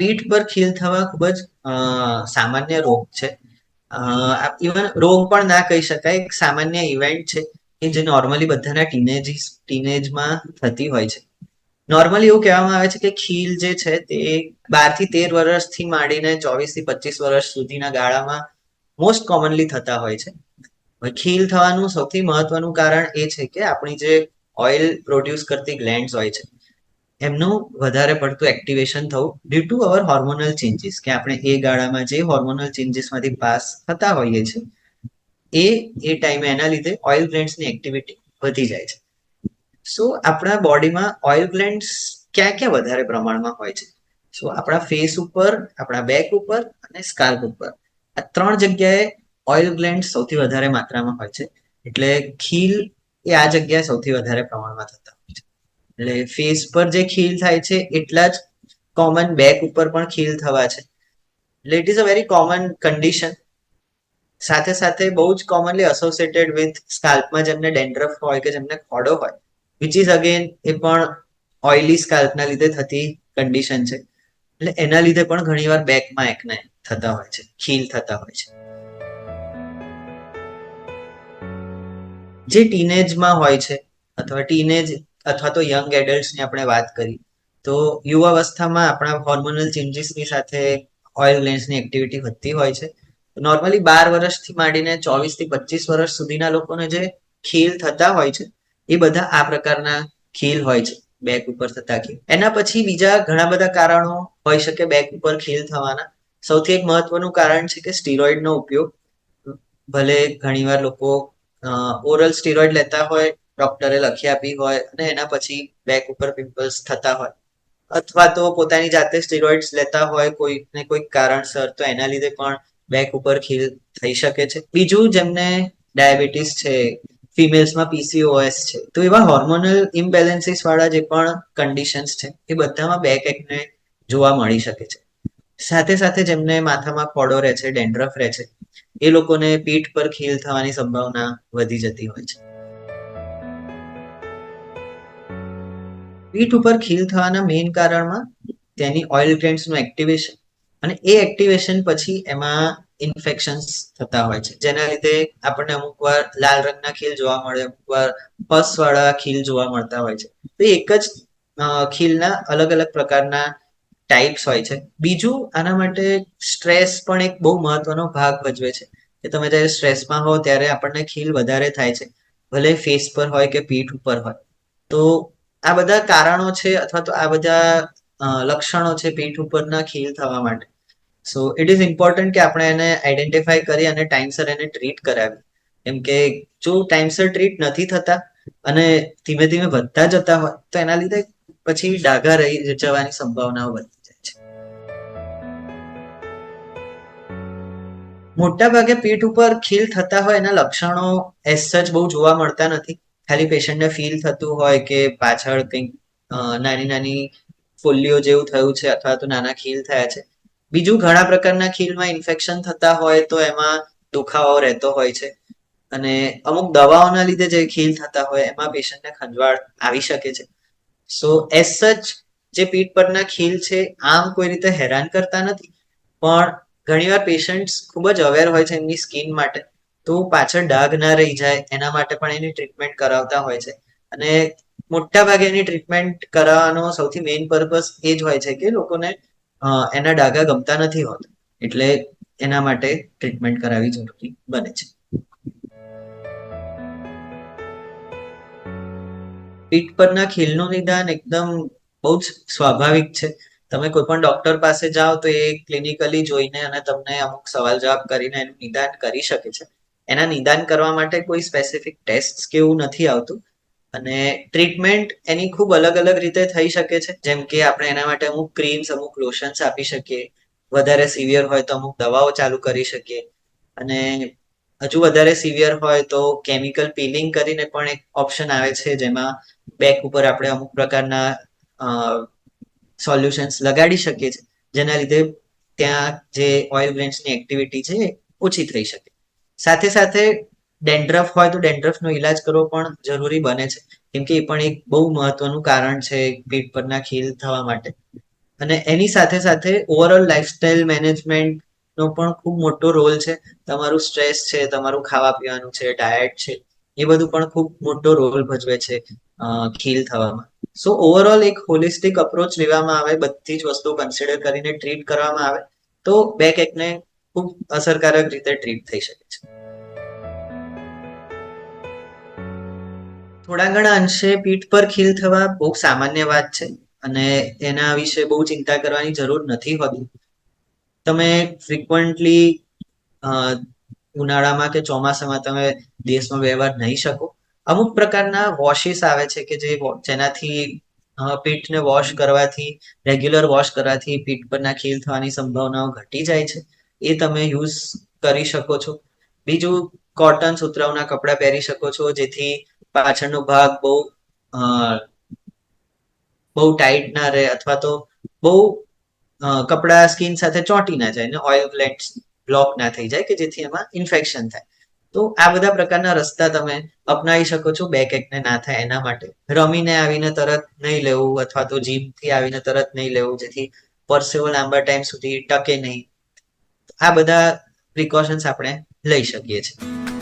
પીઠ પર ખીલ થવા ખૂબ જ સામાન્ય રોગ છે. ઇવન રોગ પણ ના કહી શકાય. એક સામાન્ય ઇવેન્ટ છે કે જે નોર્મલી બધાના ટીનેજીસ ટીનેજમાં થતી હોય છે. નોર્મલી એવું કહેવામાં આવે છે કે ખીલ જે છે તે બારથી તેર વર્ષથી માંડીને ચોવીસથી પચીસ વર્ષ સુધીના ગાળામાં મોસ્ટ કોમનલી થતા હોય છે. ખીલ થવાનું સૌથી મહત્વનું કારણ એ છે કે આપણી જે ઓઇલ પ્રોડ્યુસ કરતી ગ્લેન્ડ્સ હોય છે એમનું વધારે પડતું એક્ટિવેશન થવું due to our hormonal changes કે આપણે એ ગાળામાં જે હોર્મોનલ ચેન્જીસમાંથી પાસ થતા હોઈએ છીએ, એ એ ટાઈમે એના લીધે ઓઇલ ગ્લેન્ડ્સની એક્ટિવિટી વધી જાય છે. સો આપણા બોડીમાં ઓઇલ ગ્લેન્ડ્સ ક્યાં ક્યાં વધારે પ્રમાણમાં હોય છે? સો આપણા ફેસ ઉપર, આપણા બેક ઉપર અને સ્કાલ્પ ઉપર. આ ત્રણ જગ્યાએ ઓઇલ ગ્લેન્ડ સૌથી વધારે માત્રામાં હોય છે. એટલે ખીલ એ આ જગ્યાએ સૌથી વધારે પ્રમાણમાં થતા. એટલે ફેસ પર જે ખીલ થાય છે, એટલા જ કોમન બેક ઉપર પણ ખીલ થવા છે. એટલે it is a very common condition સાથે સાથે બહુ જ કોમનલી એસોસિએટેડ વિથ સ્કાલ્પમાં જેમને ડેન્ડ્રફ હોય કે જેમને ખોડો હોય વિચ ઇઝ અગેન એ પણ ઓઇલી સ્કાલ્પના લીધે થતી કન્ડિશન છે. એટલે એના લીધે પણ ઘણીવાર બેકમાં એકને થતા હોય છે, ખીલ થતા હોય છે. જે ટીનેજમાં હોય છે, અથવા ટીનેજ અથવા તો યંગ એડલ્ટની આપણે વાત કરી, તો યુવાવસ્થામાં આપણા હોર્મોનલ ચેન્જીસની સાથે ઓઇલ ગ્લેન્ડ્સની એક્ટિવિટી વધતી હોય છે. નોર્મલી બાર વર્ષથી માંડીને ચોવીસથી પચીસ વર્ષ સુધીના લોકોને જે ખીલ થતા હોય છે, એ બધા આ પ્રકારના ખીલ હોય છે બેક ઉપર થતા ખીલ. એના પછી બીજા ઘણા બધા કારણો હોઈ શકે બેક ઉપર ખીલ થવાના. સૌથી એક મહત્વનું કારણ છે કે સ્ટીરોઇડનો ઉપયોગ. ભલે ઘણીવાર લોકો ઓરલ સ્ટીરોઇડ લેતા હોય ડોક્ટરે લખી આપી હોય અને એના પછી બેક ઉપર પિમ્પલ્સ થતા હોય. અથવા તો પોતાની જાતે સ્ટીરોઇડ્સ લેતા હોય કોઈને કોઈક કારણસર, તો એના લીધે પણ બેક ઉપર ખીલ થઈ શકે છે. બીજું જેમને ડાયાબિટીસ છે ફિમેલ્સમાં પીસીઓએસ છે, તો એવા હોર્મોનલ ઇમ્બેલેન્સીસ વાળા જે પણ કન્ડિશન્સ છે, એ બધામાં બેક એકને જોવા મળી શકે છે. સાથે સાથે જેમને માથામાં ખોડો રહે છે, ડેન્ડ્રફ રહે છે, એ લોકોને પીઠ પર ખીલ થવાની સંભાવના વધી જતી હોય છે. પીઠ ઉપર ખીલ થવાના મેઇન કારણમાં તેની ઓઇલ ગ્રેન્ડ્સનું એક્ટિવેશન અને એ એક્ટિવેશન પછી એમાં ઇન્ફેક્શન્સ થતા હોય છે. જેના લીધે આપણને અમુક વાર લાલ રંગના ખીલ જોવા મળે, અમુક વાર પસ વાળા ખીલ જોવા મળતા હોય છે. તો એક જ ખીલના અલગ અલગ પ્રકારના ટાઈપ્સ હોય છે. બીજું આના માટે સ્ટ્રેસ પણ એક બહુ મહત્વનો ભાગ ભજવે છે. કે તમે જ્યારે સ્ટ્રેસમાં હો ત્યારે આપણને ખીલ વધારે થાય છે. ભલે ફેસ પર હોય કે પીઠ ઉપર હોય. તો આ બધા કારણો છે અથવા તો આ બધા લક્ષણો છે પીઠ ઉપરના ખીલ થવા માટે. સો ઇટ ઇઝ ઇમ્પોર્ટન્ટ કે આપણે એને આઈડેન્ટિફાય કરી અને ટાઈમસર એને ટ્રીટ કરાવી. કેમ કે જો ટાઈમસર ટ્રીટ નથી થતા અને ધીમે ધીમે વધતા જતા હોય, તો એના લીધે પછી ડાઘા રહી જવાની સંભાવનાઓ વધી જાય છે. મોટા ભાગે પીઠ ઉપર ખીલ થતા હોય એના લક્ષણો એસ સચ બહુ જોવા મળતા નથી. ખાલી પેશન્ટને ફીલ થતું હોય કે પાછળ કંઈક નાની નાની ફોલ્લીઓ જેવું થયું છે અથવા તો નાના ખીલ થયા છે. બીજું ઘણા પ્રકારના ખીલમાં ઇન્ફેક્શન થતા હોય તો એમાં દુખાવો રહેતો હોય છે. અને અમુક દવાઓના લીધે જે ખીલ થતા હોય એમાં પેશન્ટને ખંજવાળ આવી શકે છે. સો એસ સચ જે પીઠ પરના ખીલ છે, આમ કોઈ રીતે હેરાન કરતા નથી. પણ ઘણીવાર પેશન્ટ્સ ખૂબ જ અવેર હોય છે એમની સ્કિન માટે. તો પાછળ ડાઘ ના રહી જાય, એના માટે પણ એની ટ્રીટમેન્ટ કરાવતા હોય છે. અને મોટા ભાગે એની ટ્રીટમેન્ટ કરાવવાનો સૌથી મેઇન પર્પસ એ જ હોય છે કે લોકોને એના ડાઘા ગમતા નથી હોતા. એટલે એના માટે ટ્રીટમેન્ટ કરાવવી જરૂરી બને છે. પીઠ પરના ખીલનું નિદાન એકદમ બહુ જ સ્વાભાવિક છે. તમે કોઈ પણ ડોક્ટર પાસે જાઓ તો એ ક્લિનિકલી જોઈને અને તમને અમુક સવાલ જવાબ કરીને એનું નિદાન કરી શકે છે. એના નિદાન કરવા માટે કોઈ સ્પેસિફિક ટેસ્ટ કે એવું નથી આવતું. અને ટ્રીટમેન્ટ એની ખૂબ અલગ અલગ રીતે થઈ શકે છે. જેમ કે આપણે એના માટે અમુક ક્રીમ્સ અમુક લોશન્સ આપી શકીએ. વધારે સિવિયર હોય તો અમુક દવાઓ ચાલુ કરી શકીએ. અને હજુ વધારે સિવિયર હોય તો કેમિકલ પીલિંગ કરીને પણ એક ઓપ્શન આવે છે, જેમાં બેક ઉપર આપણે અમુક પ્રકારના સોલ્યુશન્સ લગાડી શકીએ છીએ. જેના લીધે ત્યાં જે ઓઇલ ગ્લેન્ડ્સની એક્ટિવિટી છે ઓછી થઈ શકે. સાથે સાથે ડેન્ડ્રફ હોય તો ડેન્ડ્રફનો ઈલાજ કરવો પણ જરૂરી બને છે. કેમ કે એ પણ એક બહુ મહત્વનું કારણ છે પીઠ પરના ખીલ થવા માટે. અને એની સાથે સાથે ઓવરઓલ લાઇફસ્ટાઇલ મેનેજમેન્ટનો પણ ખૂબ મોટો રોલ છે. તમારું સ્ટ્રેસ છે, તમારું ખાવા પીવાનું છે ડાયટ છે, એ બધું પણ ખૂબ મોટો રોલ ભજવે છે ખીલ થવામાં. સો ઓવરઓલ એક હોલિસ્ટિક અપ્રોચ લેવામાં આવે, બધી જ વસ્તુ કન્સિડર કરીને ટ્રીટ કરવામાં આવે. તો બેક એકને ખૂબ અસરકારક રીતે ટ્રીટ થઈ શકે છે. થોડા ઘણા અંશે પીઠ પર ખીલ થવા બહુ સામાન્ય વાત છે અને એના વિશે બહુ ચિંતા કરવાની જરૂર નથી હોતી. તમે ફ્રિકવન્ટલી ઉનાળામાં કે ચોમાસામાં તમે દેશમાં વાર નહીં શકો. અમુક પ્રકારના વોશિસ આવે છે કે જે જેનાથી પીઠને વોશ કરવાથી રેગ્યુલર વોશ કરવાથી પીઠ પરના ખીલ થવાની સંભાવનાઓ ઘટી જાય છે. એ તમે યુઝ કરી શકો છો. બીજું કોટન સુતરાઉના કપડાં પહેરી શકો છો, જેથી પાછળનો ભાગ બહુ બહુ ટાઈટ ના રહે અથવા તો બહુ કપડા સ્કિન સાથે ચોંટી ના જાય ને ઓઇલ ગ્લેન્ડ બ્લોક ના થઈ જાય કે જેથી એમાં ઇન્ફેક્શન થાય. તો આ બધા પ્રકારના રસ્તા તમે અપનાવી શકો છો બેક એકને ના થાય એના માટે. રમીને આવીને તરત નહીં લેવું અથવા તો જીમથી આવીને તરત નહીં લેવું, જેથી પરસેવો લાંબા ટાઈમ સુધી ટકે નહીં. આ બધા પ્રિકોશન્સ આપણે લઈ શકીએ છીએ.